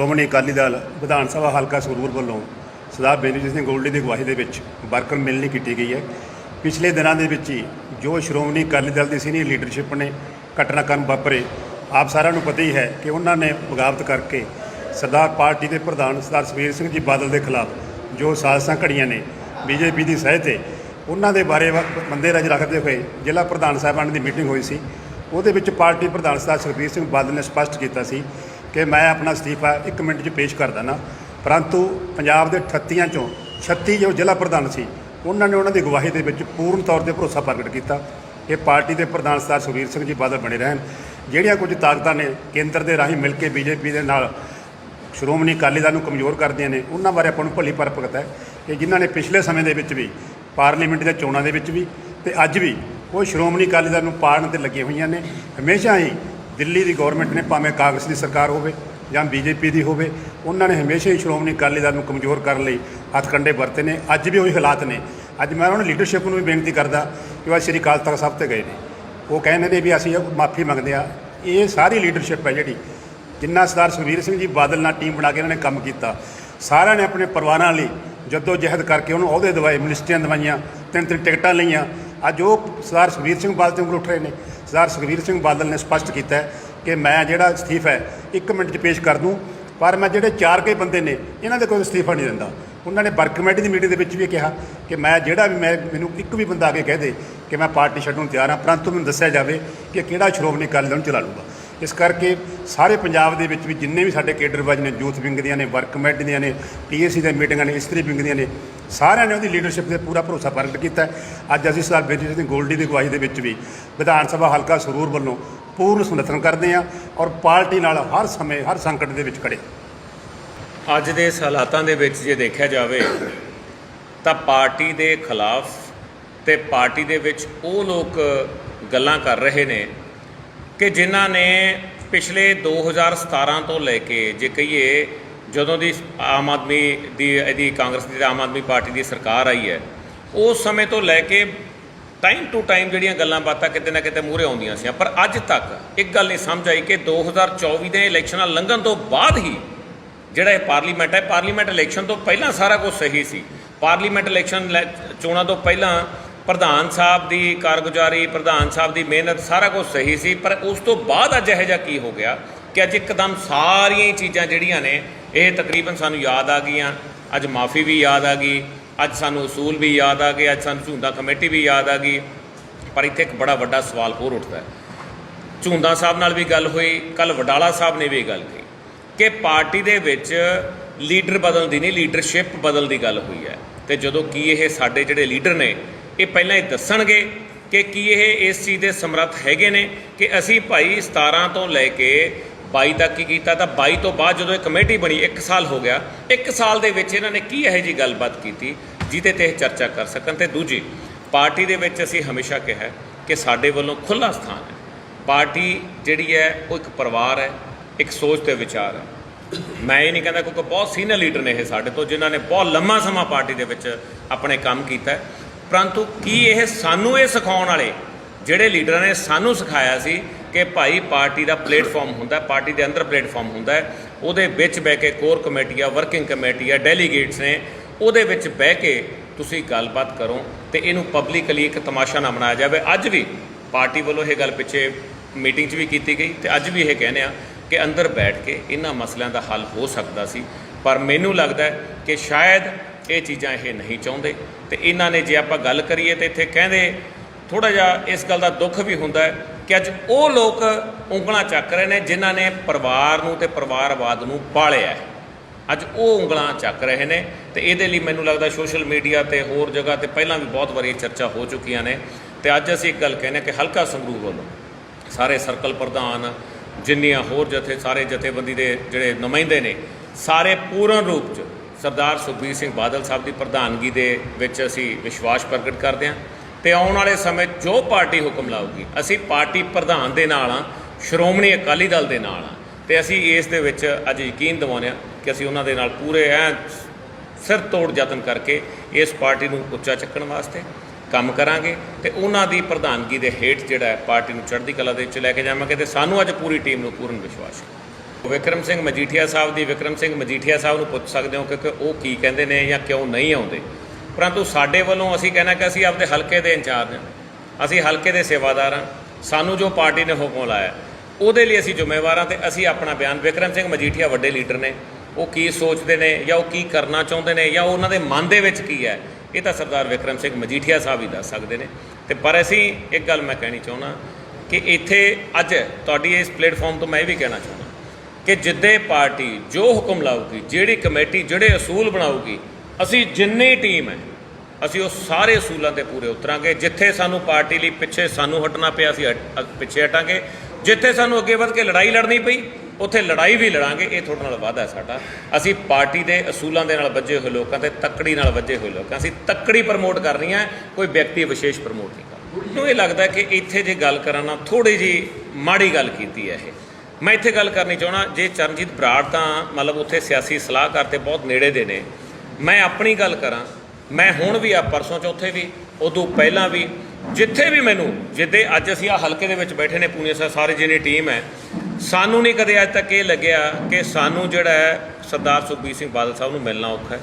ਸ਼੍ਰੋਮਣੀ ਅਕਾਲੀ ਦਲ ਵਿਧਾਨ ਸਭਾ ਹਲਕਾ ਸੰਗਰੂਰ ਵੱਲੋਂ ਸਰਦਾਰ ਬੇਨਜੀਤ ਸਿੰਘ ਗੋਲਡੀ ਦੀ ਅਗਵਾਈ ਦੇ ਵਿੱਚ ਵਰਕਰ ਮਿਲਣੀ ਕੀਤੀ ਗਈ ਹੈ, ਪਿਛਲੇ ਦਿਨਾਂ ਦੇ ਵਿੱਚ ਹੀ ਜੋ ਸ਼੍ਰੋਮਣੀ ਅਕਾਲੀ ਦਲ ਦੀ ਸੀਨੀਅਰ ਲੀਡਰਸ਼ਿਪ ਨੇ ਘਟਨਾਕ੍ਰਮ ਵਾਪਰੇ, ਆਪ ਸਾਰਿਆਂ ਨੂੰ ਪਤਾ ਹੀ ਹੈ ਕਿ ਉਹਨਾਂ ਨੇ ਬਗਾਵਤ ਕਰਕੇ ਸਰਦਾਰ ਪਾਰਟੀ ਦੇ ਪ੍ਰਧਾਨ ਸਰਦਾਰ ਸੁਖਬੀਰ ਸਿੰਘ ਜੀ ਬਾਦਲ ਦੇ ਖਿਲਾਫ ਜੋ ਸਾਜ਼ਿਸ਼ਾਂ ਘੜੀਆਂ ਨੇ ਬੀਜੇਪੀ ਦੀ ਸਹਿ ਤੇ, ਉਹਨਾਂ ਦੇ ਬਾਰੇ ਵ- ਬੰਦੇ ਰਜ਼ ਰੱਖਦੇ ਹੋਏ ਜ਼ਿਲ੍ਹਾ ਪ੍ਰਧਾਨ ਸਾਹਿਬਾਨ ਦੀ ਮੀਟਿੰਗ ਹੋਈ ਸੀ। ਉਹਦੇ ਵਿੱਚ ਪਾਰਟੀ ਪ੍ਰਧਾਨ ਸਰਦਾਰ ਸੁਖਬੀਰ ਸਿੰਘ ਬਾਦਲ ਨੇ ਸਪਸ਼ਟ ਕੀਤਾ ਸੀ ਕਿ ਮੈਂ ਆਪਣਾ ਅਸਤੀਫਾ 1 ਮਿੰਟ 'ਚ ਪੇਸ਼ ਕਰ ਦਿੰਦਾ। ਪਰੰਤੂ ਪੰਜਾਬ ਦੇ 38 ਚੋਂ 36 ਜੋ ਜ਼ਿਲ੍ਹਾ ਪ੍ਰਧਾਨ ਸੀ, ਉਹਨਾਂ ਨੇ ਉਹਨਾਂ ਦੀ ਗਵਾਹੀ ਦੇ ਵਿੱਚ ਪੂਰਨ ਤੌਰ ਤੇ ਭਰੋਸਾ ਪ੍ਰਗਟ ਕੀਤਾ ਕਿ ਪਾਰਟੀ ਦੇ ਪ੍ਰਧਾਨ ਸਰਦਾਰ ਸੁਖਬੀਰ ਸਿੰਘ ਜੀ ਬਾਦਲ ਬਣੇ ਰਹਿਣ। ਜਿਹੜੀਆਂ ਕੁਝ ਤਾਕਤਾਂ ਨੇ ਕੇਂਦਰ ਦੇ ਰਾਹੀਂ ਮਿਲ ਕੇ ਬੀਜੇਪੀ ਦੇ ਨਾਲ ਸ਼੍ਰੋਮਣੀ ਅਕਾਲੀ ਦਲ ਨੂੰ ਕਮਜ਼ੋਰ ਕਰਦੀਆਂ ਨੇ, ਉਹਨਾਂ ਬਾਰੇ ਆਪਾਂ ਨੂੰ ਭਲੀ ਪਰਪਕਤ ਹੈ ਕਿ ਜਿਨ੍ਹਾਂ ਨੇ ਪਿਛਲੇ ਸਮੇਂ ਦੇ ਵਿੱਚ ਵੀ, ਪਾਰਲੀਮੈਂਟ ਦੀਆਂ ਚੋਣਾਂ ਦੇ ਵਿੱਚ ਵੀ ਤੇ ਅੱਜ ਵੀ ਉਹ ਸ਼੍ਰੋਮਣੀ ਅਕਾਲੀ ਦਲ ਨੂੰ ਪਾੜਨ ਤੇ ਲੱਗੀਆਂ ਹੋਈਆਂ ਨੇ। ਹਮੇਸ਼ਾ ਹੀ ਦਿੱਲੀ ਦੀ ਗਵਰਨਮੈਂਟ ਨੇ ਭਾਵੇਂ ਕਾਂਗਰਸ ਦੀ ਸਰਕਾਰ ਹੋਵੇ ਜਾਂ ਬੀਜੇਪੀ ਦੀ ਹੋਵੇ, ਉਹਨਾਂ ਨੇ ਹਮੇਸ਼ਾ ਹੀ ਸ਼੍ਰੋਮਣੀ ਅਕਾਲੀ ਦਲ ਨੂੰ ਕਮਜ਼ੋਰ ਕਰਨ ਲਈ ਹੱਥਕੰਡੇ ਵਰਤੇ ਨੇ। ਅੱਜ ਵੀ ਉਹੀ ਹਾਲਾਤ ਨੇ। ਅੱਜ ਮੈਂ ਉਹਨਾਂ ਨੂੰ ਲੀਡਰਸ਼ਿਪ ਨੂੰ ਵੀ ਬੇਨਤੀ ਕਰਦਾ ਕਿ ਉਹ ਅੱਜ ਸ੍ਰੀ ਅਕਾਲ ਤਖਤ ਸਾਹਿਬ ਤੇ ਗਏ ਨੇ। ਉਹ ਕਹਿੰਦੇ ਨੇ ਵੀ ਅਸੀਂ ਮਾਫੀ ਮੰਗਦੇ ਆ ਇਹ ਸਾਰੀ ਲੀਡਰਸ਼ਿਪ ਹੈ ਜਿਹੜੀ। ਜਿੰਨਾ ਸਰਦਾਰ ਸੁਖਬੀਰ ਸਿੰਘ ਜੀ ਬਾਦਲ ਨਾਲ ਟੀਮ ਬਣਾ ਕੇ ਇਹਨਾਂ ਨੇ ਕੰਮ ਕੀਤਾ। ਸਾਰਿਆਂ ਨੇ ਆਪਣੇ ਪਰਿਵਾਰਾਂ ਲਈ ਜੱਦੋ ਜਹਿਦ ਕਰਕੇ ਉਹਨੂੰ ਅਹੁਦੇ ਦਵਾਏ, ਮਿਨਿਸਟਰੀਆਂ ਦਵਾਈਆਂ ਤਿੰਨ ਤਿੰਨ ਟਿਕਟਾਂ ਲਈਆਂ। ਅੱਜ ਉਹ ਸਰਦਾਰ ਸੁਖਬੀਰ ਸਿੰਘ ਬਾਦਲ ਤੋਂ ਉਂਗਲ ਉੱਠ ਰਹੇ ਨੇ। ਸਰਦਾਰ ਸੁਖਬੀਰ ਸਿੰਘ ਬਾਦਲ ਨੇ ਸਪਸ਼ਟ ਕੀਤਾ ਕਿ ਮੈਂ ਜਿਹੜਾ ਅਸਤੀਫਾ ਹੈ 1 ਮਿੰਟ 'ਚ ਪੇਸ਼ ਕਰ ਦੂੰ, ਪਰ ਮੈਂ ਜਿਹੜੇ ਚਾਰ ਕੇ ਬੰਦੇ ਨੇ, ਇਹਨਾਂ ਦੇ ਕੋਈ ਅਸਤੀਫਾ ਨਹੀਂ ਦਿੰਦਾ। ਉਹਨਾਂ ਨੇ ਵਰਕ ਕਮੇਟੀ ਦੀ ਮੀਟਿੰਗ ਦੇ ਵਿੱਚ ਵੀ ਇਹ ਕਿਹਾ ਕਿ ਮੈਂ ਜਿਹੜਾ ਵੀ ਮੈਂ, ਮੈਨੂੰ ਇੱਕ ਵੀ ਬੰਦਾ ਆ ਕੇ ਕਹਿ ਦੇ ਕਿ ਮੈਂ ਪਾਰਟੀ ਛੱਡਣ ਨੂੰ ਤਿਆਰ ਹਾਂ, ਪਰੰਤੂ ਮੈਨੂੰ ਦੱਸਿਆ ਜਾਵੇ ਕਿ ਕਿਹੜਾ ਸ਼੍ਰੋਮਣੀ ਅਕਾਲੀ ਦਲ ਨੂੰ ਚਲਾ ਲੂਗਾ ਇਸ ਕਰਕੇ ਸਾਰੇ ਪੰਜਾਬ ਦੇ ਵਿੱਚ ਵੀ ਜਿੰਨੇ ਵੀ ਸਾਡੇ ਕੇਡਰ ਵਜ ਨੇ ਯੂਥ ਵਿੰਗ ਦੀਆਂ ਨੇ, ਵਰਕ ਕਮੇਟੀ ਦੀਆਂ ਨੇ ਟੀਏਸੀ ਦੀਆਂ ਮੀਟਿੰਗਾਂ ਨੇ, ਇਸਤਰੀ ਵਿੰਗ ਦੀਆਂ ਨੇ, ਸਾਰਿਆਂ ਨੇ ਉਹਦੀ ਲੀਡਰਸ਼ਿਪ ਤੇ ਪੂਰਾ ਭਰੋਸਾ ਪ੍ਰਗਟ ਕੀਤਾ ਅੱਜ ਅਸੀਂ ਸਰਦਾਰ ਬੇਜੀ ਸਿੰਘ ਗੋਲਡੀ ਦੀ ਅਗਵਾਈ ਦੇ ਵਿੱਚ ਵੀ ਵਿਧਾਨ ਸਭਾ ਹਲਕਾ ਸਰੂਰ ਵੱਲੋਂ ਪੂਰਨ ਸਮਰਥਨ ਕਰਦੇ ਹਾਂ ਔਰ ਪਾਰਟੀ ਨਾਲ ਹਰ ਸਮੇਂ, ਹਰ ਸੰਕਟ ਦੇ ਵਿੱਚ ਖੜੇ ਅੱਜ ਦੇ ਹਾਲਾਤਾਂ ਦੇ ਵਿੱਚ ਜੇ ਦੇਖਿਆ ਜਾਵੇ ਤਾਂ ਪਾਰਟੀ ਦੇ ਖਿਲਾਫ ਤੇ ਪਾਰਟੀ ਦੇ ਵਿੱਚ ਉਹ ਲੋਕ ਗੱਲਾਂ ਕਰ ਰਹੇ ਨੇ ਕਿ ਜਿਨ੍ਹਾਂ ਨੇ ਪਿਛਲੇ 2017 ਤੋਂ ਲੈ ਕੇ ਜੇ ਕਹੀਏ ਜਦੋਂ ਦੀ ਆਮ ਆਦਮੀ ਦੀ ਇਹਦੀ ਕਾਂਗਰਸ ਦੀ ਆਮ ਆਦਮੀ ਪਾਰਟੀ ਦੀ ਸਰਕਾਰ ਆਈ ਹੈ, ਉਸ ਸਮੇਂ ਤੋਂ ਲੈ ਕੇ ਟਾਈਮ ਟੂ ਟਾਈਮ ਜਿਹੜੀਆਂ ਗੱਲਾਂ ਬਾਤਾਂ ਕਿਤੇ ਨਾ ਕਿਤੇ ਮੂਹਰੇ ਆਉਂਦੀਆਂ ਸੀ ਪਰ ਅੱਜ ਤੱਕ ਇੱਕ ਗੱਲ ਨਹੀਂ ਸਮਝ ਆਈ ਕਿ 2024 ਦੇ ਇਲੈਕਸ਼ਨਾਂ ਲੰਘਣ ਤੋਂ ਬਾਅਦ ਹੀ ਜਿਹੜਾ ਇਹ ਪਾਰਲੀਮੈਂਟ ਹੈ, ਪਾਰਲੀਮੈਂਟ ਇਲੈਕਸ਼ਨ ਤੋਂ ਪਹਿਲਾਂ ਸਾਰਾ ਕੁਝ ਸਹੀ ਸੀ। ਪਾਰਲੀਮੈਂਟ ਇਲੈਕਸ਼ਨ ਲੈ- ਚੋਣਾਂ ਤੋਂ ਪਹਿਲਾਂ ਪ੍ਰਧਾਨ ਸਾਹਿਬ ਦੀ ਕਾਰਗੁਜ਼ਾਰੀ, ਪ੍ਰਧਾਨ ਸਾਹਿਬ ਦੀ ਮਿਹਨਤ ਸਾਰਾ ਕੁਝ ਸਹੀ ਸੀ, ਪਰ ਉਸ ਤੋਂ ਬਾਅਦ ਅੱਜ ਇਹੋ ਜਿਹਾ ਕੀ ਹੋ ਗਿਆ ਕਿ ਅੱਜ ਇੱਕਦਮ ਸਾਰੀਆਂ ਹੀ ਚੀਜ਼ਾਂ ਜਿਹੜੀਆਂ ਨੇ, ਇਹ ਤਕਰੀਬਨ ਸਾਨੂੰ ਯਾਦ ਆ ਗਈਆਂ। ਅੱਜ ਮਾਫੀ ਵੀ ਯਾਦ ਆ ਗਈ, ਅੱਜ ਸਾਨੂੰ ਉਸੂਲ ਵੀ ਯਾਦ ਆ ਗਏ, ਅੱਜ ਸਾਨੂੰ ਝੁੰਦਾ ਕਮੇਟੀ ਵੀ ਯਾਦ ਆ ਗਈ। ਪਰ ਇੱਥੇ ਇੱਕ ਬੜਾ ਵੱਡਾ ਸਵਾਲ ਹੋਰ ਉੱਠਦਾ ਹੈ। ਝੁੰਦਾ ਸਾਹਿਬ ਨਾਲ ਵੀ ਗੱਲ ਹੋਈ ਕੱਲ ਵਡਾਲਾ ਸਾਹਿਬ ਨੇ ਵੀ ਇਹ ਗੱਲ ਕਹੀ ਕਿ ਪਾਰਟੀ ਦੇ ਵਿੱਚ ਲੀਡਰ ਬਦਲਦੀ ਨਹੀਂ, ਲੀਡਰਸ਼ਿਪ ਬਦਲ ਦੀ ਗੱਲ ਹੋਈ ਹੈ। ਤੇ ਜਦੋਂ ਕੀ ਇਹ ਸਾਡੇ ਜਿਹੜੇ ਲੀਡਰ ਨੇ ਇਹ ਪਹਿਲਾਂ ਹੀ ਦੱਸਣਗੇ ਕਿ ਕੀ ਇਹ ਇਸ ਚੀਜ਼ ਦੇ ਸਮਰੱਥ ਹੈਗੇ ਨੇ ਕਿ ਅਸੀਂ ਭਾਈ 17 ਤੋਂ ਲੈ ਕੇ 22 ਤੱਕ ਕੀ ਕੀਤਾ ਤਾਂ 22 ਤੋਂ ਬਾਅਦ ਜਦੋਂ ਇਹ ਕਮੇਟੀ ਬਣੀ 1 ਸਾਲ ਹੋ ਗਿਆ। 1 ਸਾਲ ਦੇ ਵਿੱਚ ਇਹਨਾਂ ਨੇ ਕੀ ਇਹੋ ਜੀ ਗੱਲਬਾਤ ਕੀਤੀ ਜਿਹਦੇ ਤੇ ਇਹ ਚਰਚਾ ਕਰ ਸਕਣ? ਤੇ ਦੂਜੀ, ਪਾਰਟੀ ਦੇ ਵਿੱਚ ਅਸੀਂ ਹਮੇਸ਼ਾ ਕਿਹਾ ਕਿ ਸਾਡੇ ਵੱਲੋਂ ਖੁੱਲਾ ਸਥਾਨ ਹੈ। ਪਾਰਟੀ ਜਿਹੜੀ ਹੈ, ਉਹ ਇੱਕ ਪਰਿਵਾਰ ਹੈ, ਇੱਕ ਸੋਚ ਤੇ ਵਿਚਾਰ ਹੈ। ਮੈਂ ਇਹ ਨਹੀਂ ਕਹਿੰਦਾ ਕਿਉਂਕਿ ਬਹੁਤ ਸੀਨੀਅਰ ਲੀਡਰ ਨੇ ਇਹ ਸਾਡੇ ਤੋਂ, ਜਿਨ੍ਹਾਂ ਨੇ ਬਹੁਤ ਲੰਮਾ ਸਮਾਂ ਪਾਰਟੀ ਦੇ ਵਿੱਚ ਆਪਣੇ ਕੰਮ ਕੀਤਾ ਹੈ। ਪਰੰਤੂ ਕੀ ਇਹ ਸਾਨੂੰ ਇਹ ਸਿਖਾਉਣ ਵਾਲੇ, ਜਿਹੜੇ ਲੀਡਰਾਂ ਨੇ ਸਾਨੂੰ ਸਿਖਾਇਆ ਸੀ ਕਿ ਭਾਈ ਪਾਰਟੀ ਦਾ ਪਲੇਟਫਾਰਮ ਹੁੰਦਾ, ਪਾਰਟੀ ਦੇ ਅੰਦਰ ਪਲੇਟਫਾਰਮ ਹੁੰਦਾ ਹੈ, ਉਹਦੇ ਵਿੱਚ ਬਹਿ ਕੇ ਕੋਰ ਕਮੇਟੀ ਆ ਵਰਕਿੰਗ ਕਮੇਟੀ ਆ ਡੈਲੀਗੇਟਸ ਨੇ, ਉਹਦੇ ਵਿੱਚ ਬਹਿ ਕੇ ਤੁਸੀਂ ਗੱਲਬਾਤ ਕਰੋ ਤੇ ਇਹਨੂੰ ਪਬਲਿਕਲੀ ਇੱਕ ਤਮਾਸ਼ਾ ਨਾ ਬਣਾਇਆ ਜਾਵੇ। ਅੱਜ ਵੀ ਪਾਰਟੀ ਵੱਲੋਂ ਇਹ ਗੱਲ ਪਿੱਛੇ ਮੀਟਿੰਗ 'ਚ ਵੀ ਕੀਤੀ ਗਈ ਤੇ ਅੱਜ ਵੀ ਇਹ ਕਹਿੰਦੇ ਆ ਕਿ ਅੰਦਰ ਬੈਠ ਕੇ ਇਹਨਾਂ ਮਸਲਿਆਂ ਦਾ ਹੱਲ ਹੋ ਸਕਦਾ ਸੀ। ਪਰ ਮੈਨੂੰ ਲੱਗਦਾ ਹੈ ਕਿ ਸ਼ਾਇਦ ਇਹ ਚੀਜ਼ਾਂ ਇਹ ਨਹੀਂ ਚਾਹੁੰਦੇ। ਤੇ ਇਹਨਾਂ ਨੇ ਜੇ ਆਪਾਂ ਗੱਲ ਕਰੀਏ ਤੇ ਇੱਥੇ ਕਹਿੰਦੇ ਥੋੜਾ ਜਿਹਾ ਇਸ ਗੱਲ ਦਾ ਦੁੱਖ ਵੀ ਹੁੰਦਾ ਹੈ ਕਿ ਅੱਜ ਉਹ ਲੋਕ ਉਂਗਲਾਂ ਚੱਕ ਰਹੇ ਨੇ ਜਿਨ੍ਹਾਂ ਨੇ ਪਰਿਵਾਰ ਨੂੰ ਤੇ ਪਰਿਵਾਰਵਾਦ ਨੂੰ ਪਾਲਿਆ ਹੈ। ਅੱਜ ਉਹ ਉਂਗਲਾਂ ਚੱਕ ਰਹੇ ਨੇ ਤੇ ਇਹਦੇ ਲਈ ਮੈਨੂੰ ਲੱਗਦਾ ਸੋਸ਼ਲ ਮੀਡੀਆ ਤੇ ਹੋਰ ਜਗ੍ਹਾ ਤੇ ਪਹਿਲਾਂ ਵੀ ਬਹੁਤ ਵਾਰੀ ਚਰਚਾ ਹੋ ਚੁੱਕੀਆਂ ਨੇ। ਤੇ ਅੱਜ ਅਸੀਂ ਇੱਕ ਗੱਲ ਕਹਿੰਦੇ ਕਿ ਹਲਕਾ ਸੰਗਰੂਰ ਵੱਲੋਂ ਸਾਰੇ ਸਰਕਲ ਪ੍ਰਧਾਨ, ਜਿੰਨੀਆਂ ਹੋਰ ਜਥੇ, ਸਾਰੇ ਜਥੇਬੰਦੀ ਦੇ ਜਿਹੜੇ ਨੁਮਾਇੰਦੇ ਨੇ, ਸਾਰੇ ਪੂਰਨ ਰੂਪ 'ਚ ਸਰਦਾਰ ਸੁਖਬੀਰ ਸਿੰਘ ਬਾਦਲ ਸਾਹਿਬ ਦੀ ਪ੍ਰਧਾਨਗੀ ਦੇ ਵਿੱਚ ਅਸੀਂ ਵਿਸ਼ਵਾਸ ਪ੍ਰਗਟ ਕਰਦੇ ਹਾਂ ਤੇ ਆਉਣ ਵਾਲੇ ਸਮੇਂ ਜੋ ਪਾਰਟੀ ਹੁਕਮ ਲਾਊਗੀ, ਅਸੀਂ ਪਾਰਟੀ ਪ੍ਰਧਾਨ ਦੇ ਨਾਲ ਆ ਸ਼੍ਰੋਮਣੀ ਅਕਾਲੀ ਦਲ ਦੇ ਨਾਲ ਆ ਤੇ ਅਸੀਂ ਇਸ ਦੇ ਵਿੱਚ ਅੱਜ ਯਕੀਨ ਦਿਵਾਉਂਦੇ ਹਾਂ ਕਿ ਅਸੀਂ ਉਹਨਾਂ ਦੇ ਨਾਲ ਪੂਰੇ ਐ ਸਿਰ ਤੋੜ ਯਤਨ ਕਰਕੇ ਇਸ ਪਾਰਟੀ ਨੂੰ ਉੱਚਾ ਚੱਕਣ ਵਾਸਤੇ ਕੰਮ ਕਰਾਂਗੇ ਤੇ ਉਹਨਾਂ ਦੀ ਪ੍ਰਧਾਨਗੀ ਦੇ ਹੇਠ ਜਿਹੜਾ ਪਾਰਟੀ ਨੂੰ ਚੜ੍ਹਦੀ ਕਲਾ ਦੇ ਵਿੱਚ ਲੈ ਕੇ ਜਾਵਾਂਗੇ ਤੇ ਸਾਨੂੰ ਅੱਜ ਪੂਰੀ ਟੀਮ ਨੂੰ ਪੂਰਨ ਵਿਸ਼ਵਾਸ ਹੈ। ਵਿਕਰਮ ਸਿੰਘ ਮਜੀਠੀਆ ਸਾਹਿਬ ਦੀ ਵਿਕਰਮ ਸਿੰਘ ਮਜੀਠੀਆ ਸਾਹਿਬ ਨੂੰ ਪੁੱਛ ਸਕਦੇ ਹੋ ਕਿ ਉਹ ਕੀ ਕਹਿੰਦੇ ਨੇ ਜਾਂ ਕਿਉਂ ਨਹੀਂ ਆਉਂਦੇ। ਪਰੰਤੂ ਸਾਡੇ ਵੱਲੋਂ ਅਸੀਂ ਕਹਿਣਾ ਕਿ ਅਸੀਂ ਆਪਦੇ ਹਲਕੇ ਦੇ ਇੰਚਾਰਜ ਹਾਂ। ਅਸੀਂ ਹਲਕੇ ਦੇ ਸੇਵਾਦਾਰ ਹਾਂ। ਸਾਨੂੰ ਜੋ ਪਾਰਟੀ ਨੇ ਹੁਕਮ ਲਾਇਆ, ਉਹਦੇ ਲਈ ਅਸੀਂ ਜ਼ਿੰਮੇਵਾਰ ਹਾਂ ਤੇ ਅਸੀਂ ਆਪਣਾ ਬਿਆਨ ਵਿਕਰਮ ਸਿੰਘ ਮਜੀਠੀਆ ਵੱਡੇ ਲੀਡਰ ਨੇ। ਉਹ ਕੀ ਸੋਚਦੇ ਨੇ ਜਾਂ ਉਹ ਕੀ ਕਰਨਾ ਚਾਹੁੰਦੇ ਨੇ ਜਾਂ ਉਹਨਾਂ ਦੇ ਮਨ ਦੇ ਵਿੱਚ ਕੀ ਹੈ, ਇਹ ਤਾਂ ਸਰਦਾਰ ਵਿਕਰਮ ਸਿੰਘ ਮਜੀਠੀਆ ਸਾਹਿਬ ਹੀ ਦੱਸ ਸਕਦੇ ਨੇ। ਤੇ ਪਰ ਅਸੀਂ ਇੱਕ ਗੱਲ ਮੈਂ ਕਹਿਣੀ ਚਾਹੁੰਦਾ ਕਿ ਇੱਥੇ ਅੱਜ ਤੁਹਾਡੀ ਇਸ ਪਲੇਟਫਾਰਮ ਤੋਂ ਮੈਂ ਇਹ ਵੀ ਕਹਿਣਾ ਚਾਹੁੰਦਾ। ਕਿ ਜਿੱਦੇ ਪਾਰਟੀ ਜੋ ਹੁਕਮ ਲਾਊਗੀ, ਜਿਹੜੀ ਕਮੇਟੀ, ਜਿਹੜੇ ਅਸੂਲ ਬਣਾਊਗੀ, ਅਸੀਂ ਜਿੰਨੀ ਟੀਮ ਹੈ, ਅਸੀਂ ਉਹ ਸਾਰੇ ਅਸੂਲਾਂ ਤੇ ਪੂਰੇ ਉਤਰਾਂਗੇ। ਜਿੱਥੇ ਸਾਨੂੰ ਪਾਰਟੀ ਲਈ ਪਿੱਛੇ ਸਾਨੂੰ ਹਟਣਾ ਪਿਆ, ਅਸੀਂ ਹਟ- ਅ- ਪਿੱਛੇ ਹਟਾਂਗੇ। ਜਿੱਥੇ ਸਾਨੂੰ ਅੱਗੇ ਵੱਧ ਕੇ ਲੜਾਈ ਲੜਨੀ ਪਈ, ਉੱਥੇ ਲੜਾਈ ਵੀ ਲੜਾਂਗੇ। ਇਹ ਤੁਹਾਡੇ ਨਾਲ ਵਾਅਦਾ ਸਾਡਾ। ਅਸੀਂ ਪਾਰਟੀ ਦੇ ਅਸੂਲਾਂ ਦੇ ਨਾਲ ਵੱਜੇ ਹੋਏ ਲੋਕਾਂ ਤੇ ਤੱਕੜੀ ਨਾਲ ਵੱਜੇ ਹੋਏ ਲੋਕਾਂ, ਅਸੀਂ ਤੱਕੜੀ ਪ੍ਰਮੋਟ ਕਰਨੀ ਹੈ, ਕੋਈ ਵਿਅਕਤੀ ਵਿਸ਼ੇਸ਼ ਪ੍ਰਮੋਟ ਨਹੀਂ ਕਰਨਾ ਮੈਨੂੰ ਇਹ ਲੱਗਦਾ ਕਿ ਇੱਥੇ ਜੇ ਗੱਲ ਕਰਾਂ ਨਾ ਥੋੜੀ ਜੀ ਮਾੜੀ ਗੱਲ ਕੀਤੀ ਹੈ ਇਹ। ਮੈਂ ਇੱਥੇ ਗੱਲ ਕਰਨੀ ਚਾਹਣਾ ਜੇ ਚਰਨਜੀਤ ਬਰਾੜ ਤਾਂ ਮਤਲਬ ਉੱਥੇ ਸਿਆਸੀ ਸਲਾਹਕਾਰ ਤੇ ਬਹੁਤ ਨੇੜੇ ਦੇ ਨੇ, ਮੈਂ ਆਪਣੀ ਗੱਲ ਕਰਾਂ, ਮੈਂ ਹੁਣ ਵੀ ਆ, ਪਰਸੋਂ ਚੌਥੇ ਵੀ, ਉਦੋਂ ਪਹਿਲਾਂ ਵੀ, ਜਿੱਥੇ ਵੀ ਮੈਨੂੰ, ਜਿੱਦੇ ਅੱਜ ਅਸੀਂ ਆ ਹਲਕੇ ਦੇ ਵਿੱਚ ਬੈਠੇ ਨੇ, ਪੂਨੇ ਸਾਹਿਬ ਸਾਰੇ ਜਿਹਨੇ ਟੀਮ ਹੈ, ਸਾਨੂੰ ਨਹੀਂ ਕਦੇ ਅੱਜ ਤੱਕ ਇਹ ਲੱਗਿਆ ਕਿ ਸਾਨੂੰ ਜਿਹੜਾ ਹੈ ਸਰਦਾਰ ਸੁਖਬੀਰ ਸਿੰਘ ਬਾਦਲ ਸਾਹਿਬ ਨੂੰ ਮਿਲਣਾ ਔਖਾ ਹੈ।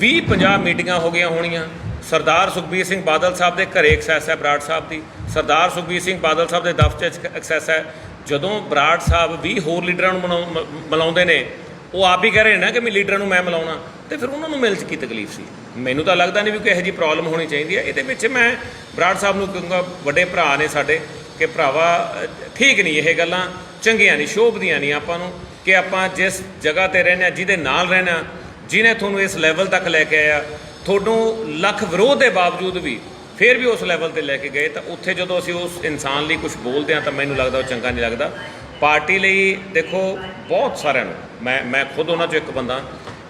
20 50 ਮੀਟਿੰਗਾਂ ਹੋ ਗਈਆਂ ਹੋਣੀਆਂ, ਸਰਦਾਰ ਸੁਖਬੀਰ ਸਿੰਘ ਬਾਦਲ ਸਾਹਿਬ ਦੇ ਘਰੇ ਐਕਸੈਸ ਹੈ ਬਰਾੜ ਸਾਹਿਬ ਦੀ, ਸਰਦਾਰ ਸੁਖਬੀਰ ਸਿੰਘ ਬਾਦਲ ਸਾਹਿਬ ਦੇ ਦਫ਼ਤਰ 'ਚ ਐਕਸੈਸ ਹੈ ਜਦੋਂ ਬਰਾੜ ਸਾਹਿਬ 20 ਹੋਰ ਲੀਡਰਾਂ ਨੂੰ ਮਨਾਉ- ਮ- ਮਿਲਾਉਂਦੇ ਨੇ, ਉਹ ਆਪ ਹੀ ਕਹਿ ਰਹੇ ਨੇ ਨਾ ਕਿ ਮੈਂ ਲੀਡਰਾਂ ਨੂੰ ਮੈਂ ਮਿਲਾਉਣਾ। ਤੇ ਫਿਰ ਉਹਨਾਂ ਨੂੰ ਮਿਲ 'ਚ ਕੀ ਤਕਲੀਫ ਸੀ? ਮੈਨੂੰ ਤਾਂ ਲੱਗਦਾ ਨਹੀਂ ਵੀ ਕੋਈ ਇਹੋ ਜਿਹੀ ਪ੍ਰੋਬਲਮ ਹੋਣੀ ਚਾਹੀਦੀ ਹੈ। ਇਹਦੇ ਵਿੱਚ ਮੈਂ ਬਰਾੜ ਸਾਹਿਬ ਨੂੰ ਕਹੂੰਗਾ, ਵੱਡੇ ਭਰਾ ਨੇ ਸਾਡੇ, ਕਿ ਭਰਾਵਾ ਠੀਕ ਨਹੀਂ ਇਹ ਗੱਲਾਂ, ਚੰਗੀਆਂ ਨਹੀਂ ਸ਼ੋਭਦੀਆਂ ਨਹੀਂ ਆਪਾਂ ਨੂੰ, ਕਿ ਆਪਾਂ ਜਿਸ ਜਗ੍ਹਾ ਤੇ ਰਹਿੰਦੇ ਹਾਂ, ਜਿਹਦੇ ਨਾਲ ਰਹਿਣਾ ਜਿਹਨੇ ਤੁਹਾਨੂੰ ਇਸ ਲੈਵਲ ਤੱਕ ਲੈ ਕੇ ਆਇਆ, ਤੁਹਾਨੂੰ ਲੱਖ ਵਿਰੋਧ ਦੇ ਬਾਵਜੂਦ ਵੀ ਫਿਰ ਵੀ ਉਸ ਲੈਵਲ ਤੇ ਲੈ ਕੇ ਗਏ ਤਾਂ ਉੱਥੇ ਜਦੋਂ ਅਸੀਂ ਉਸ ਇਨਸਾਨ ਲਈ ਕੁਝ ਬੋਲਦੇ ਹਾਂ ਤਾਂ ਮੈਨੂੰ ਲੱਗਦਾ ਉਹ ਚੰਗਾ ਨਹੀਂ ਲੱਗਦਾ। ਪਾਰਟੀ ਲਈ ਦੇਖੋ ਬਹੁਤ ਸਾਰਿਆਂ ਨੂੰ, ਮੈਂ ਮੈਂ ਖੁਦ ਉਹਨਾਂ ਚੋਂ ਇੱਕ ਬੰਦਾ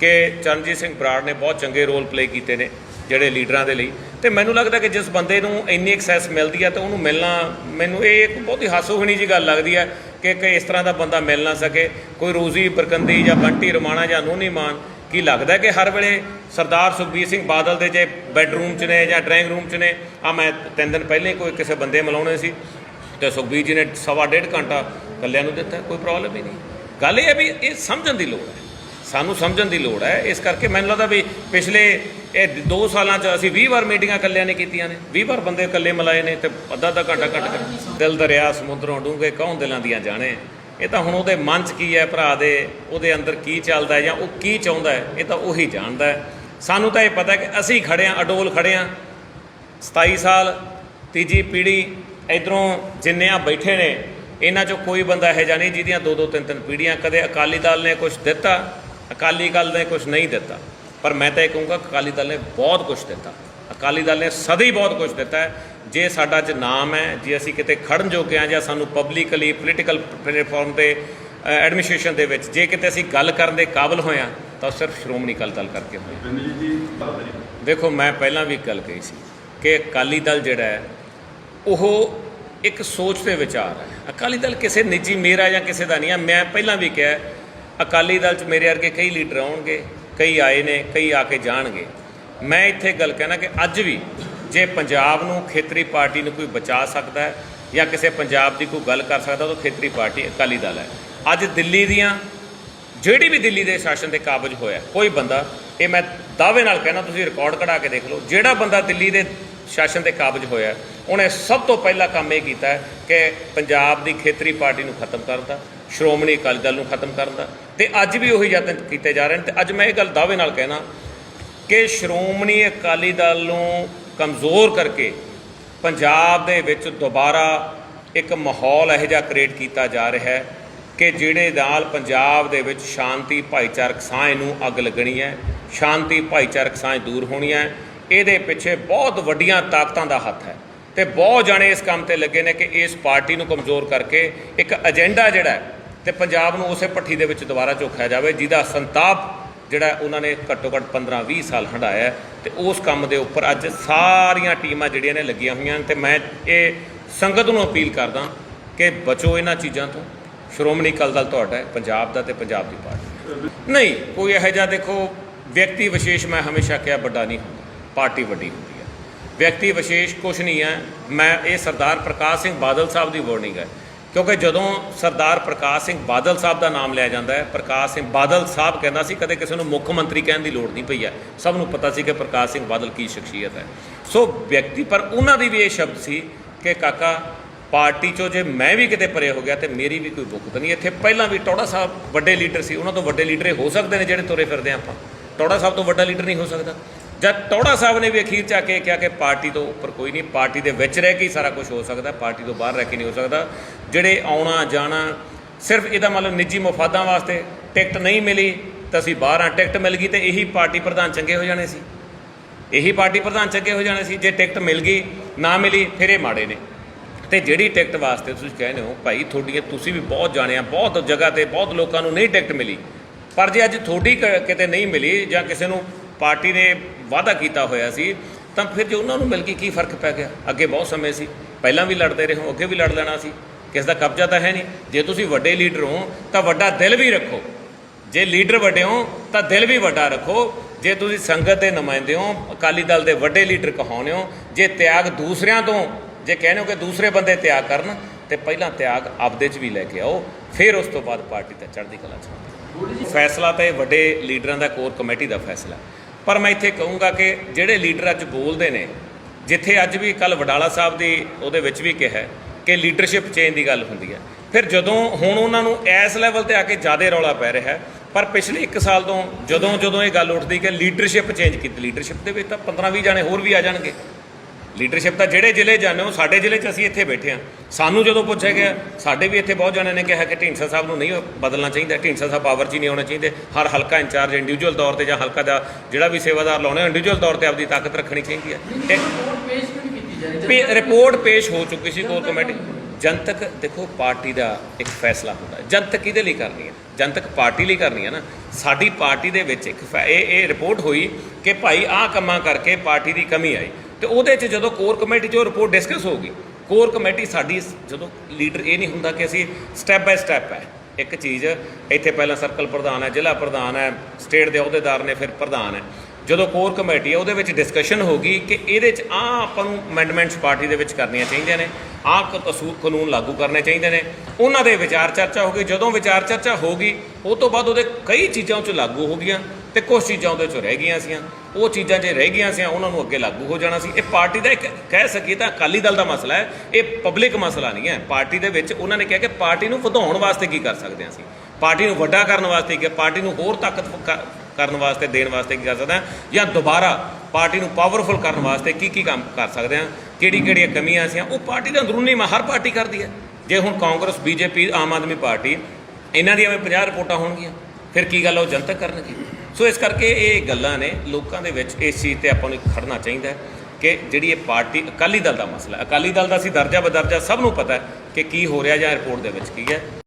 ਕਿ ਚਰਨਜੀਤ ਸਿੰਘ ਬਰਾੜ ਨੇ ਬਹੁਤ ਚੰਗੇ ਰੋਲ ਪਲੇ ਕੀਤੇ ਨੇ ਜਿਹੜੇ ਲੀਡਰਾਂ ਦੇ ਲਈ। ਤੇ ਮੈਨੂੰ ਲੱਗਦਾ ਕਿ ਜਿਸ ਬੰਦੇ ਨੂੰ ਇੰਨੀ ਐਕਸੈਸ ਮਿਲਦੀ ਹੈ ਤਾਂ ਉਹਨੂੰ ਮਿਲਣਾ ਮੈਨੂੰ ਇਹ ਇੱਕ ਬਹੁਤ ਹੀ ਹਾਸੋਹੀਣੀ ਜੀ ਗੱਲ ਲੱਗਦੀ ਹੈ ਕਿ ਕਿ ਇਸ ਤਰ੍ਹਾਂ ਦਾ ਬੰਦਾ ਮਿਲ ਨਾ ਸਕੇ। ਕੋਈ ਰੋਜ਼ੀ ਬਰਕੰਦੀ ਜਾਂ ਬੰਟੀ ਰਮਾਣਾ ਜਾਂ ਨੂਨੀ ਮਾਨ ਕੀ ਲੱਗਦਾ ਕਿ ਹਰ ਵੇਲੇ ਸਰਦਾਰ ਸੁਖਬੀਰ ਸਿੰਘ ਬਾਦਲ ਦੇ ਜੇ ਬੈੱਡਰੂਮ 'ਚ ਨੇ ਜਾਂ ਡਰਾਇੰਗ ਰੂਮ 'ਚ ਨੇ ਆ ਮੈਂ ਤਿੰਨ ਦਿਨ ਪਹਿਲਾਂ ਹੀ ਕੋਈ ਕਿਸੇ ਬੰਦੇ ਮਿਲਾਉਣੇ ਸੀ ਤੇ ਸੁਖਬੀਰ ਜੀ ਨੇ ਸਵਾ ਡੇਢ ਘੰਟਾ ਕੱਲਿਆਂ ਨੂੰ ਦਿੱਤਾ, ਕੋਈ ਪ੍ਰੋਬਲਮ ਹੀ ਨਹੀਂ। ਗੱਲ ਇਹ ਹੈ ਵੀ ਇਹ ਸਮਝਣ ਦੀ ਲੋੜ ਹੈ। ਸਾਨੂੰ ਸਮਝਣ ਦੀ ਲੋੜ ਹੈ, ਇਸ ਕਰਕੇ ਮੈਨੂੰ ਲੱਗਦਾ ਵੀ ਪਿਛਲੇ ਇਹ 2 ਸਾਲਾਂ 'ਚ ਅਸੀਂ 20 ਵਾਰ ਮੀਟਿੰਗਾਂ ਇਕੱਲਿਆਂ ਨੇ ਕੀਤੀਆਂ ਨੇ 20 ਵਾਰ ਬੰਦੇ ਇਕੱਲੇ ਮਿਲਾਏ ਨੇ ਤੇ ਅੱਧਾ ਅੱਧਾ ਘੰਟਾ ਘੰਟਾ ਦਿਲ ਦਰਿਆ, ਸਮੁੰਦਰੋਂ ਡੂੰਘੇ ਕੌਣ ਦਿਲਾਂ ਦੀਆਂ ਜਾਣੇ? ਇਹ ਤਾਂ ਹੁਣ ਉਹਦੇ ਮਨ 'ਚ ਕੀ ਹੈ ਭਰਾ ਦੇ? ਉਹਦੇ ਅੰਦਰ ਕੀ ਚੱਲਦਾ ਹੈ ਜਾਂ ਉਹ ਕੀ ਚਾਹੁੰਦਾ ਹੈ? ਇਹ ਤਾਂ ਉਹੀ ਜਾਣਦਾ ਹੈ। ਸਾਨੂੰ ਤਾਂ ਇਹ ਪਤਾ ਕਿ ਅਸੀਂ ਖੜੇ ਹਾਂ, ਅਡੋਲ ਖੜੇ ਹਾਂ। 27 ਸਾਲ, ਤੀਜੀ ਪੀੜ੍ਹੀ, ਇਧਰੋਂ ਜਿੰਨੇ ਆ ਬੈਠੇ ਨੇ, ਇਹਨਾਂ 'ਚੋਂ ਕੋਈ ਬੰਦਾ ਇਹੋ ਜਿਹਾ ਨਹੀਂ ਜਿਹਦੀਆਂ ਦੋ ਦੋ ਤਿੰਨ ਤਿੰਨ ਪੀੜ੍ਹੀਆਂ ਕਦੇ ਅਕਾਲੀ ਦਲ ਨੇ ਕੁਝ ਦਿੱਤਾ, ਅਕਾਲੀ ਦਲ ਨੇ ਕੁਝ ਨਹੀਂ ਦਿੱਤਾ। ਪਰ ਮੈਂ ਤਾਂ ਇਹ ਕਹੂੰਗਾ ਅਕਾਲੀ ਦਲ ਨੇ ਬਹੁਤ ਕੁਝ ਦਿੱਤਾ। ਅਕਾਲੀ ਦਲ ਨੇ ਸਦਾ ਹੀ ਬਹੁਤ ਕੁਝ ਦਿੱਤਾ ਹੈ। ਜੇ ਸਾਡਾ ਚ ਨਾਮ ਹੈ ਜੇ ਅਸੀਂ ਕਿਤੇ ਖੜਨ ਜੋਗੇ ਹਾਂ ਜਾਂ ਸਾਨੂੰ ਪਬਲਿਕਲੀ ਪੋਲੀਟੀਕਲ ਪਲੇਟਫਾਰਮ ਤੇ ਐਡਮਿਨਿਸਟ੍ਰੇਸ਼ਨ ਦੇ ਵਿੱਚ ਜੇ ਕਿਤੇ ਅਸੀਂ ਗੱਲ ਕਰਨ ਦੇ ਕਾਬਿਲ ਹੋਇਆ ਤਾਂ ਸਿਰਫ ਸ਼੍ਰੋਮਣੀ ਅਕਾਲੀ ਦਲ ਕਰਕੇ ਹੋਇਆ ਦੇਖੋ ਮੈਂ ਪਹਿਲਾਂ ਵੀ ਗੱਲ ਕਹੀ ਸੀ ਕਿ ਅਕਾਲੀ ਦਲ ਜਿਹੜਾ ਹੈ ਉਹ ਇੱਕ ਸੋਚ ਤੇ ਵਿਚਾਰ ਹੈ। ਅਕਾਲੀ ਦਲ ਕਿਸੇ ਨਿੱਜੀ ਮੇਰਾ ਜਾਂ ਕਿਸੇ ਦਾ ਨਹੀਂ ਹੈ। ਮੈਂ ਪਹਿਲਾਂ ਵੀ ਕਿਹਾ ਅਕਾਲੀ ਦਲ 'ਚ ਮੇਰੇ ਵਰਗੇ ਕਈ ਲੀਡਰ ਆਉਣਗੇ ਕਈ ਆਏ ਨੇ ਕਈ ਆ ਕੇ ਜਾਣਗੇ। ਮੈਂ ਇੱਥੇ ਗੱਲ ਕਹਿਣਾ ਕਿ ਅੱਜ ਵੀ ਜੇ ਪੰਜਾਬ ਨੂੰ ਖੇਤਰੀ ਪਾਰਟੀ ਨੂੰ ਕੋਈ ਬਚਾ ਸਕਦਾ ਹੈ ਜਾਂ ਕਿਸੇ ਪੰਜਾਬ ਦੀ ਕੋਈ ਗੱਲ ਕਰ ਸਕਦਾ ਤਾਂ ਖੇਤਰੀ ਪਾਰਟੀ ਅਕਾਲੀ ਦਲ ਹੈ। ਅੱਜ ਦਿੱਲੀ ਦੀਆਂ ਜਿਹੜੀ ਵੀ ਦਿੱਲੀ ਦੇ ਸ਼ਾਸਨ ਤੇ ਕਾਬਜ ਹੋਇਆ, ਕੋਈ ਬੰਦਾ, ਇਹ ਮੈਂ ਦਾਅਵੇ ਨਾਲ ਕਹਿਣਾ ਤੁਸੀਂ ਰਿਕਾਰਡ ਕਢਾ ਕੇ ਦੇਖ ਲਓ, ਜਿਹੜਾ ਬੰਦਾ ਦਿੱਲੀ ਦੇ ਸ਼ਾਸਨ ਤੇ ਕਾਬਜ ਹੋਇਆ, ਉਹਨੇ ਸਭ ਤੋਂ ਪਹਿਲਾ ਕੰਮ ਇਹ ਕੀਤਾ ਕਿ ਪੰਜਾਬ ਦੀ ਖੇਤਰੀ ਪਾਰਟੀ ਨੂੰ ਖਤਮ ਕਰਨ ਦਾ, ਸ਼੍ਰੋਮਣੀ ਅਕਾਲੀ ਦਲ ਨੂੰ ਖਤਮ ਕਰਨ ਦਾ, ਤੇ ਅੱਜ ਵੀ ਉਹੀ ਯਤਨ ਕੀਤੇ ਜਾ ਰਹੇ ਨੇ, ਤੇ ਅੱਜ ਮੈਂ ਇਹ ਗੱਲ ਦਾਅਵੇ ਨਾਲ ਕਹਿਣਾ ਕਿ ਸ਼੍ਰੋਮਣੀ ਅਕਾਲੀ ਦਲ ਨੂੰ ਕਮਜ਼ੋਰ ਕਰਕੇ ਪੰਜਾਬ ਦੇ ਵਿੱਚ ਦੁਬਾਰਾ ਇੱਕ ਮਾਹੌਲ ਇਹੋ ਜਿਹਾ ਕ੍ਰੀਏਟ ਕੀਤਾ ਜਾ ਰਿਹਾ ਹੈ ਕਿ ਜਿਹੜੇ ਨਾਲ ਪੰਜਾਬ ਦੇ ਵਿੱਚ ਸ਼ਾਂਤੀ, ਭਾਈਚਾਰਕ ਸਾਂਝ ਨੂੰ ਅੱਗ ਲੱਗਣੀ ਹੈ, ਸ਼ਾਂਤੀ, ਭਾਈਚਾਰਕ ਸਾਂਝ ਦੂਰ ਹੋਣੀ ਹੈ। ਇਹਦੇ ਪਿੱਛੇ ਬਹੁਤ ਵੱਡੀਆਂ ਤਾਕਤਾਂ ਦਾ ਹੱਥ ਹੈ ਤੇ ਬਹੁਤ ਜਾਣੇ ਇਸ ਕੰਮ ਤੇ ਲੱਗੇ ਨੇ ਕਿ ਇਸ ਪਾਰਟੀ ਨੂੰ ਕਮਜ਼ੋਰ ਕਰਕੇ ਇੱਕ ਏਜੰਡਾ ਜਿਹੜਾ ਹੈ ਤੇ ਪੰਜਾਬ ਨੂੰ ਉਸੇ ਪੱਠੀ ਦੇ ਵਿੱਚ ਦੁਬਾਰਾ ਝੋਕਿਆ ਜਾਵੇ, ਜਿਹਦਾ ਸੰਤਾਪ ਜਿਹੜਾ ਉਹਨਾਂ ਨੇ ਘੱਟੋ ਘੱਟ 15 20 ਸਾਲ ਹੰਢਾਇਆ ਹੈ ਤੇ ਉਸ ਕੰਮ ਦੇ ਉੱਪਰ ਅੱਜ ਸਾਰੀਆਂ ਟੀਮਾਂ ਜਿਹੜੀਆਂ ਨੇ ਲੱਗੀਆਂ ਹੋਈਆਂ ਨੇ ਤੇ ਮੈਂ ਇਹ ਸੰਗਤ ਨੂੰ ਅਪੀਲ ਕਰਦਾ ਕਿ ਬਚੋ ਇਹਨਾਂ ਚੀਜ਼ਾਂ ਤੋਂ। ਸ਼੍ਰੋਮਣੀ ਅਕਾਲੀ ਦਲ ਤੁਹਾਡਾ ਹੈ, ਪੰਜਾਬ ਦਾ ਤੇ ਪੰਜਾਬ ਦੀ ਪਾਰਟੀ ਨਹੀਂ, ਕੋਈ ਇਹੋ ਜਿਹਾ ਦੇਖੋ, ਵਿਅਕਤੀ ਵਿਸ਼ੇਸ਼ ਮੈਂ ਹਮੇਸ਼ਾ ਕਿਹਾ ਵੱਡਾ ਨਹੀਂ ਹੁੰਦਾ, ਪਾਰਟੀ ਵੱਡੀ ਹੁੰਦੀ ਹੈ। ਵਿਅਕਤੀ ਵਿਸ਼ੇਸ਼ ਕੁਝ ਨਹੀਂ ਹੈ। ਮੈਂ ਇਹ ਸਰਦਾਰ ਪ੍ਰਕਾਸ਼ ਸਿੰਘ ਬਾਦਲ ਸਾਹਿਬ ਦੀ ਵਾਰਨਿੰਗ ਹੈ। ਕਿਉਂਕਿ ਜਦੋਂ ਸਰਦਾਰ ਪ੍ਰਕਾਸ਼ ਸਿੰਘ ਬਾਦਲ ਸਾਹਿਬ ਦਾ ਨਾਮ ਲਿਆ ਜਾਂਦਾ ਹੈ, ਪ੍ਰਕਾਸ਼ ਸਿੰਘ ਬਾਦਲ ਸਾਹਿਬ ਕਹਿੰਦਾ ਸੀ, ਕਦੇ ਕਿਸੇ ਨੂੰ ਮੁੱਖ ਮੰਤਰੀ ਕਹਿਣ ਦੀ ਲੋੜ ਨਹੀਂ ਪਈ ਹੈ। ਸਭ ਨੂੰ ਪਤਾ ਸੀ ਕਿ ਪ੍ਰਕਾਸ਼ ਸਿੰਘ ਬਾਦਲ ਕੀ ਸ਼ਖਸੀਅਤ ਹੈ। ਸੋ ਵਿਅਕਤੀ, ਪਰ ਉਹਨਾਂ ਦੀ ਵੀ ਇਹ ਸ਼ਬਦ ਸੀ ਕਿ ਕਾਕਾ, ਪਾਰਟੀ ਚੋਂ ਜੇ ਮੈਂ ਵੀ ਕਿਤੇ ਪਰੇ ਹੋ ਗਿਆ ਤੇ ਮੇਰੀ ਵੀ ਕੋਈ ਬੁੱਕਤ ਨਹੀਂ। ਇੱਥੇ ਪਹਿਲਾਂ ਵੀ ਟੌੜਾ ਸਾਹਿਬ ਵੱਡੇ ਲੀਡਰ ਸੀ, ਉਹਨਾਂ ਤੋਂ ਵੱਡੇ ਲੀਡਰ ਹੋ ਸਕਦੇ ਨੇ ਜਿਹੜੇ ਤੁਰੇ ਫਿਰਦੇ ਆ ਆਪਾਂ। ਟੌੜਾ ਸਾਹਿਬ ਤੋਂ ਵੱਡਾ ਲੀਡਰ ਨਹੀਂ ਹੋ ਸਕਦਾ। ਜਦ ਟੌੜਾ ਸਾਹਿਬ ਨੇ ਵੀ ਅਖੀਰ ਚ ਆ ਕੇ ਕਿਹਾ ਕਿ ਪਾਰਟੀ ਤੋਂ ਉੱਪਰ ਕੋਈ ਨਹੀਂ, ਪਾਰਟੀ ਦੇ ਵਿੱਚ ਰਹਿ ਕੇ ਹੀ ਸਾਰਾ ਕੁਝ ਹੋ ਸਕਦਾ, ਪਾਰਟੀ ਤੋਂ ਬਾਹਰ ਰਹਿ ਕੇ ਨਹੀਂ ਹੋ ਸਕਦਾ। ਜਿਹੜੇ ਆਉਣਾ, ਜਾਣਾ, ਸਿਰਫ ਇਹਦਾ ਮਤਲਬ ਨਿੱਜੀ ਮਫਾਦਾਂ ਵਾਸਤੇ ਟਿਕਟ ਨਹੀਂ ਮਿਲੀ ਤਾਂ ਅਸੀਂ ਬਾਹਰ ਆ, ਟਿਕਟ ਮਿਲ ਗਈ ਤੇ ਇਹੀ ਪਾਰਟੀ ਪ੍ਰਧਾਨ ਚੰਗੇ ਹੋ ਜਾਣੇ ਸੀ। ਇਹੀ ਪਾਰਟੀ ਪ੍ਰਧਾਨ ਚੰਗੇ ਹੋ ਜਾਣੇ ਸੀ, ਜੇ ਟਿਕਟ ਮਿਲ ਗਈ, ਨਾ ਮਿਲੀ, ਫਿਰ ਇਹ ਮਾੜੇ ਨੇ। ਤੇ ਜਿਹੜੀ ਟਿਕਟ ਵਾਸਤੇ ਤੁਸੀਂ ਕਹਿੰਦੇ ਹੋ, ਭਾਈ ਤੁਹਾਡੀਆਂ ਤੁਸੀਂ ਵੀ ਬਹੁਤ ਜਾਣਿਆ ਬਹੁਤ ਜਗ੍ਹਾ ਤੇ ਬਹੁਤ ਲੋਕਾਂ ਨੂੰ ਨਹੀਂ ਟਿਕਟ ਮਿਲੀ। ਪਰ ਜੇ ਅੱਜ ਤੁਹਾਡੀ ਕ- ਕਿਤੇ ਨਹੀਂ ਮਿਲੀ ਜਾਂ ਕਿਸੇ ਨੂੰ ਪਾਰਟੀ ਨੇ ਵਾਅਦਾ ਕੀਤਾ ਹੋਇਆ ਸੀ, ਤਾਂ ਫਿਰ ਜੇ ਉਹਨਾਂ ਨੂੰ ਮਿਲ ਕੇ ਕੀ ਫ਼ਰਕ ਪੈ ਗਿਆ? ਅੱਗੇ ਬਹੁਤ ਸਮੇਂ ਸੀ। ਪਹਿਲਾਂ ਵੀ ਲੜਦੇ ਰਹੇ ਹੋ ਅੱਗੇ ਵੀ ਲੜ ਲੈਣਾ ਸੀ। ਕਿਸ ਦਾ ਕਬਜ਼ਾ ਤਾਂ ਹੈ ਨਹੀਂ। ਜੇ ਤੁਸੀਂ ਵੱਡੇ ਲੀਡਰ ਹੋ, ਤਾਂ ਵੱਡਾ ਦਿਲ ਵੀ ਰੱਖੋ। ਜੇ ਲੀਡਰ ਵੱਡੇ ਹੋ, ਤਾਂ ਦਿਲ ਵੀ ਵੱਡਾ ਰੱਖੋ। ਜੇ ਤੁਸੀਂ ਸੰਗਤ ਦੇ ਨੁਮਾਇੰਦੇ ਹੋ, ਅਕਾਲੀ ਦਲ ਦੇ ਵੱਡੇ ਲੀਡਰ ਕਹਾਉਂਦੇ ਹੋ, ਜੇ ਤਿਆਗ ਦੂਸਰਿਆਂ ਤੋਂ, ਜੇ ਕਹਿੰਦੇ ਹੋ ਕਿ ਦੂਸਰੇ ਬੰਦੇ ਤਿਆਗ ਕਰਨ, ਤੇ ਪਹਿਲਾਂ ਤਿਆਗ ਆਪਦੇ 'ਚ ਵੀ ਲੈ ਕੇ ਆਓ, ਫਿਰ ਉਸ ਤੋਂ ਬਾਅਦ ਪਾਰਟੀ ਤੇ ਚੜ੍ਹਦੀ ਕਲਾ 'ਚ ਫੈਸਲਾ ਤਾਂ ਇਹ ਵੱਡੇ ਲੀਡਰਾਂ ਦਾ ਕੋਰ ਕਮੇਟੀ ਦਾ ਫੈਸਲਾ। ਪਰ ਮੈਂ ਇੱਥੇ ਕਹੂੰਗਾ ਕਿ ਜਿਹੜੇ ਲੀਡਰ ਅੱਜ ਬੋਲਦੇ ਨੇ, ਜਿੱਥੇ ਅੱਜ ਵੀ ਕੱਲ ਵਡਾਲਾ ਸਾਹਿਬ ਦੀ ਉਹਦੇ ਵਿੱਚ ਵੀ ਕਿਹਾ ਕਿ ਲੀਡਰਸ਼ਿਪ ਚੇਂਜ ਦੀ ਗੱਲ ਹੁੰਦੀ ਹੈ। ਫਿਰ ਜਦੋਂ ਹੁਣ ਉਹਨਾਂ ਨੂੰ ਇਸ ਲੈਵਲ ਤੇ ਆ ਕੇ ਜ਼ਿਆਦਾ ਰੌਲਾ ਪੈ ਰਿਹਾ ਪਰ ਪਿਛਲੇ 1 ਸਾਲ ਤੋਂ ਜਦੋਂ ਜਦੋਂ ਇਹ ਗੱਲ ਉੱਠਦੀ ਕਿ ਲੀਡਰਸ਼ਿਪ ਚੇਂਜ ਕੀਤੀ, ਲੀਡਰਸ਼ਿਪ ਦੇ ਵਿੱਚ ਤਾਂ 15 20 ਜਾਣੇ ਹੋਰ ਵੀ ਆ ਜਾਣਗੇ। ਲੀਡਰਸ਼ਿਪ ਤਾਂ ਜਿਹੜੇ ਜ਼ਿਲ੍ਹੇ ਜਾਂਦੇ ਹੋ ਸਾਡੇ ਜ਼ਿਲ੍ਹੇ 'ਚ ਅਸੀਂ ਇੱਥੇ ਬੈਠੇ ਹਾਂ। ਸਾਨੂੰ ਜਦੋਂ ਪੁੱਛਿਆ ਗਿਆ ਸਾਡੇ ਵੀ ਇੱਥੇ ਬਹੁਤ ਜਾਣਿਆਂ ਨੇ ਕਿਹਾ ਕਿ ਢੀਂਡਸਾ ਸਾਹਿਬ ਨੂੰ ਨਹੀਂ ਬਦਲਣਾ ਚਾਹੀਦਾ ਢੀਂਡਸਾ ਸਾਹਿਬ ਪਾਵਰ 'ਚ ਨਹੀਂ ਆਉਣਾ ਚਾਹੀਦੇ। ਹਰ ਹਲਕਾ ਇੰਚਾਰਜ ਇੰਡੀਵਿਜੂਅਲ ਤੌਰ ਤੇ ਜਾਂ ਹਲਕਾ ਦਾ ਜਿਹੜਾ ਵੀ ਸੇਵਾਦਾਰ ਲਾਉਣੇ ਇੰਡੀਵਿਜੂਅਲ ਤੌਰ ਤੇ ਆਪਦੀ ਤਾਕਤ ਰੱਖਣੀ ਚਾਹੀਦੀ ਹੈ। ਰਿਪੋਰਟ ਪੇਸ਼ ਹੋ ਚੁੱਕੀ ਸੀ ਕੋਰ ਕਮੇਟੀ। ਜਨਤਕ ਦੇਖੋ ਪਾਰਟੀ ਦਾ ਇੱਕ ਫੈਸਲਾ ਹੁੰਦਾ ਹੈ। ਜਨਤਕ ਕਿਹਦੇ ਲਈ ਕਰਨੀ ਹੈ? ਜਨਤਕ ਪਾਰਟੀ ਲਈ ਕਰਨੀ ਹੈ ਨਾ। ਸਾਡੀ ਪਾਰਟੀ ਦੇ ਵਿੱਚ ਇੱਕ ਇਹ ਇਹ ਰਿਪੋਰਟ ਹੋਈ ਕਿ ਭਾਈ ਆਹ ਕੰਮਾਂ ਕਰਕੇ ਪਾਰਟੀ ਦੀ ਕਮੀ ਆਈ। ਤੇ ਉਹਦੇ 'ਚ ਜਦੋਂ ਕੋਰ ਕਮੇਟੀ 'ਚ ਉਹ ਰਿਪੋਰਟ ਡਿਸਕਸ ਹੋਊਗੀ। ਕੋਰ ਕਮੇਟੀ ਸਾਡੀ ਜਦੋਂ ਲੀਡਰ ਇਹ ਨਹੀਂ ਹੁੰਦਾ ਕਿ ਅਸੀਂ ਸਟੈਪ ਬਾਏ ਸਟੈਪ ਹੈ। ਇੱਕ ਚੀਜ਼ ਇੱਥੇ ਪਹਿਲਾਂ ਸਰਕਲ ਪ੍ਰਧਾਨ ਹੈ, ਜ਼ਿਲ੍ਹਾ ਪ੍ਰਧਾਨ ਹੈ ਸਟੇਟ ਦੇ ਅਹੁਦੇਦਾਰ ਨੇ ਫਿਰ ਪ੍ਰਧਾਨ ਹੈ। ਜਦੋਂ ਕੋਰ ਕਮੇਟੀ ਹੈ, ਉਹਦੇ ਵਿੱਚ ਡਿਸਕਸ਼ਨ ਹੋਗੀ ਕਿ ਇਹਦੇ 'ਚ ਆ ਆਪਾਂ ਨੂੰ ਅਮੈਂਡਮੈਂਟਸ ਪਾਰਟੀ ਦੇ ਵਿੱਚ ਕਰਨੀਆਂ ਚਾਹੀਦੀਆਂ ਨੇ। ਆਹ ਕਸੂਰ, ਕਾਨੂੰਨ ਲਾਗੂ ਕਰਨੇ ਚਾਹੀਦੇ ਨੇ। ਉਹਨਾਂ ਦੇ ਵਿਚਾਰ ਚਰਚਾ ਹੋਗੀ ਜਦੋਂ ਵਿਚਾਰ ਚਰਚਾ ਹੋਗੀ ਉਹ ਤੋਂ ਬਾਅਦ ਉਹਦੇ ਕਈ ਚੀਜ਼ਾਂ ਉਹ 'ਚ ਲਾਗੂ ਹੋ ਗਈਆਂ ਤੇ ਕੁਝ ਚੀਜ਼ਾਂ ਉਹਦੇ 'ਚੋਂ ਰਹਿ ਗਈਆਂ ਸੀਆਂ। ਉਹ ਚੀਜ਼ਾਂ ਜੇ ਰਹਿ ਗਈਆਂ ਸੀ ਉਹਨਾਂ ਨੂੰ ਅੱਗੇ ਲਾਗੂ ਹੋ ਜਾਣਾ ਸੀ। ਇਹ ਪਾਰਟੀ ਦਾ ਇੱਕ, ਕਹਿ ਸਕੀਏ ਤਾਂ ਅਕਾਲੀ ਦਲ ਦਾ ਮਸਲਾ ਹੈ। ਇਹ ਪਬਲਿਕ ਮਸਲਾ ਨਹੀਂ ਹੈ। ਪਾਰਟੀ ਦੇ ਵਿੱਚ ਉਹਨਾਂ ਨੇ ਕਿਹਾ ਕਿ ਪਾਰਟੀ ਨੂੰ ਵਧਾਉਣ ਵਾਸਤੇ ਕੀ ਕਰ ਸਕਦੇ ਹਾਂ ਅਸੀਂ। ਪਾਰਟੀ ਨੂੰ ਵੱਡਾ ਕਰਨ ਵਾਸਤੇ ਕੀ ਪਾਰਟੀ ਨੂੰ ਹੋਰ ਤਾਕਤ ਕਰਨ ਵਾਸਤੇ, ਦੇਣ ਵਾਸਤੇ ਕੀ ਕਰ ਸਕਦੇ ਹਾਂ? ਜਾਂ ਦੁਬਾਰਾ ਪਾਰਟੀ ਨੂੰ ਪਾਵਰਫੁਲ ਕਰਨ ਵਾਸਤੇ ਕੀ ਕੀ ਕੰਮ ਕਰ ਸਕਦੇ ਹਾਂ? ਕਿਹੜੀ ਕਿਹੜੀਆਂ ਕਮੀਆਂ ਸੀ ਉਹ ਪਾਰਟੀ ਦੇ ਅੰਦਰੂਨੀ ਮੈਂ, ਹਰ ਪਾਰਟੀ ਕਰਦੀ ਹੈ। ਜੇ ਹੁਣ ਕਾਂਗਰਸ, ਬੀਜੇਪੀ, ਆਮ ਆਦਮੀ ਪਾਰਟੀ, ਇਹਨਾਂ ਦੀਆਂ ਵੀ 50 ਰਿਪੋਰਟਾਂ ਹੋਣਗੀਆਂ। ਫਿਰ ਕੀ ਗੱਲ ਉਹ ਜਨਤਕ ਕਰਨਗੇ। ਸੋ ਇਸ ਕਰਕੇ ਇਹ ਗੱਲਾਂ ਨੇ ਲੋਕਾਂ ਦੇ ਵਿੱਚ ਇਸ ਚੀਜ਼ ਤੇ ਆਪਾਂ ਨੂੰ ਖੜਨਾ ਚਾਹੀਦਾ ਹੈ ਕਿ ਜਿਹੜੀ ਇਹ ਪਾਰਟੀ ਅਕਾਲੀ ਦਲ ਦਾ ਮਸਲਾ ਅਕਾਲੀ ਦਲ ਦਾ ਅਸੀਂ ਦਰਜਾ ਬਦਰਜਾ ਸਭ ਨੂੰ ਪਤਾ ਹੈ ਕਿ ਕੀ ਹੋ ਰਿਹਾ ਜਾਂ ਰਿਪੋਰਟ ਦੇ ਵਿੱਚ ਕੀ ਹੈ।